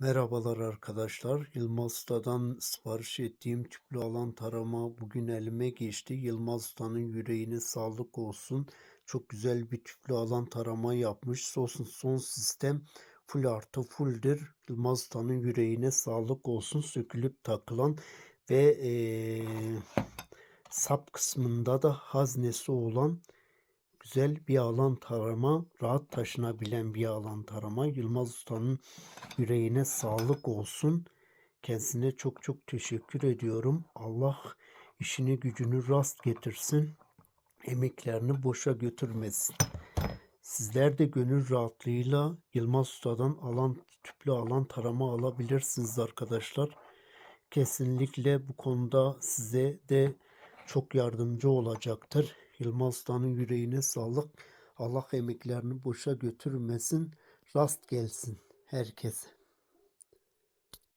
Merhabalar arkadaşlar. Yılmaz Usta'dan sipariş ettiğim tüplü alan tarama bugün elime geçti. Yılmaz Usta'nın yüreğine sağlık olsun. Çok güzel bir tüplü alan tarama yapmış. Son, son sistem full artı fulldir. Yılmaz Usta'nın yüreğine sağlık olsun. Sökülüp takılan ve eee, sap kısmında da haznesi olan güzel bir alan tarama, rahat taşınabilen bir alan tarama. Yılmaz Usta'nın yüreğine sağlık olsun. Kendisine çok çok teşekkür ediyorum. Allah işini gücünü rast getirsin. Emeklerini boşa götürmesin. Sizler de gönül rahatlığıyla Yılmaz Usta'dan alan tüplü alan tarama alabilirsiniz arkadaşlar. Kesinlikle bu konuda size de çok yardımcı olacaktır. Yılmaz Usta'nın yüreğine sağlık. Allah emeklerini boşa götürmesin. Rast gelsin herkese.